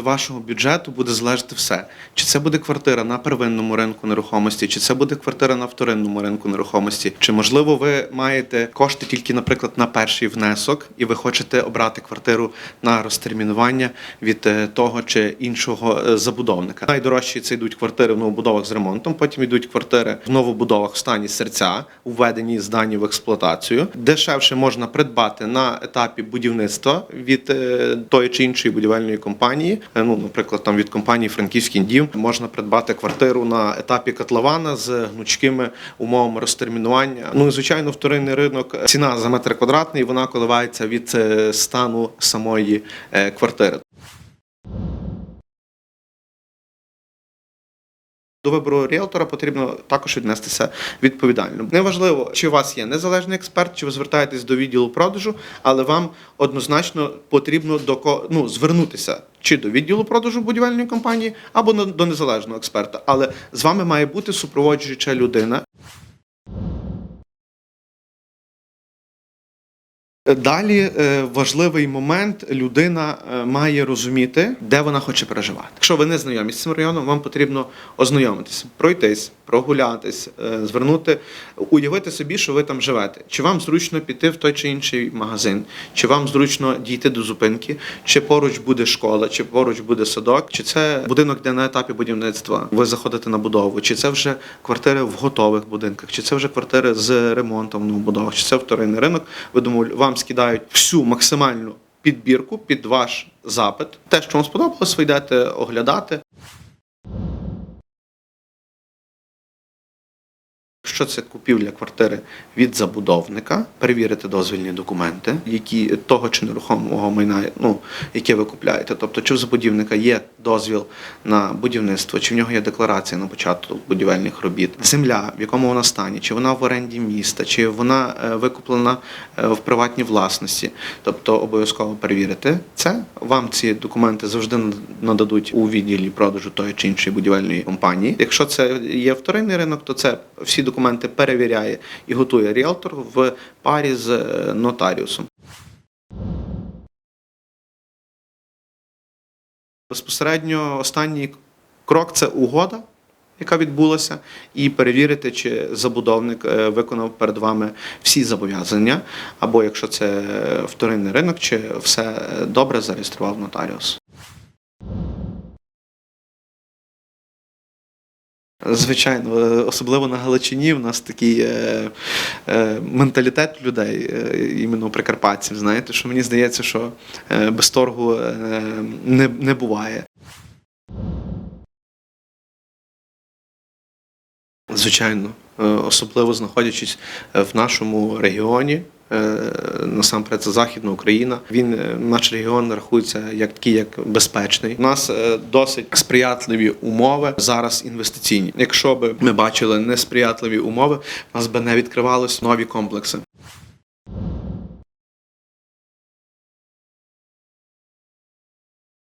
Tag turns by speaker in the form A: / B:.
A: вашого бюджету буде залежати все. Чи це буде квартира на первинному ринку нерухомості, чи це буде квартира на вторинному ринку нерухомості, чи можливо ви маєте кошти тільки, наприклад, на перший внесок, і ви хочете обрати квартиру на розтермінування від е, того чи іншого е, забудовника. Найдорожчі це йдуть квартири в новобудовах з ремонтом, потім йдуть квартири в новобудовах в стані серця, введені здані в експлуатацію. Дешевше можна придбати на етапі будівництва від е, тої чи іншої будівельної компанії. Е, Ну, наприклад, там від компанії Франківський дім можна придбати квартиру на етапі котлована з гнучкими умовами розтермінування. Ну і звичайно, вторинний ринок ціна за метр квадратний вона коливається від е, стану самої е, квартири. До вибору ріелтора потрібно також віднестися відповідально. Неважливо, чи у вас є незалежний експерт, чи ви звертаєтесь до відділу продажу, але вам однозначно потрібно до ну, звернутися чи до відділу продажу будівельної компанії, або до незалежного експерта. Але з вами має бути супроводжуюча людина. Далі е, важливий момент людина е, має розуміти, де вона хоче переживати. Якщо ви не знайомі з цим районом, вам потрібно ознайомитися, пройтись, прогулятись, е, звернути, уявити собі, що ви там живете. Чи вам зручно піти в той чи інший магазин, чи вам зручно дійти до зупинки, чи поруч буде школа, чи поруч буде садок, чи це будинок, де на етапі будівництва ви заходите на будову, чи це вже квартири в готових будинках, чи це вже квартири з ремонтом в новобудовах, чи це вторинний ринок. Ви думаю, вам скидають всю максимальну підбірку під ваш запит. Те, що вам сподобалось, ви йдете оглядати. Якщо це купівля квартири від забудовника, перевірити дозвільні документи, які того чи нерухомого майна, ну яке ви купляєте. Тобто, чи в забудівника є дозвіл на будівництво, чи в нього є декларація на початок будівельних робіт, земля, в якому вона стані, чи вона в оренді міста, чи вона е, викуплена е, в приватній власності. Тобто обов'язково перевірити це. Вам ці документи завжди нададуть у відділі продажу тої чи іншої будівельної компанії. Якщо це є вторинний ринок, то це всі документи перевіряє і готує ріелтор в парі з е, нотаріусом. Безпосередньо останній крок це угода, яка відбулася, і перевірити, чи забудовник е, виконав перед вами всі зобов'язання, або якщо це вторинний ринок, чи все добре зареєстрував нотаріус. Звичайно, е, особливо на Галичині в нас такий е, е, менталітет людей, е, іменно прикарпатців. Знаєте, що мені здається, що е, без торгу е, не, не буває. Звичайно, е, особливо знаходячись в нашому регіоні. Е, Насамперед, це Західна Україна. Він е, наш регіон рахується як такий, як безпечний. У нас е, досить сприятливі умови зараз інвестиційні. Якщо б ми бачили несприятливі умови, нас би не відкривались нові комплекси.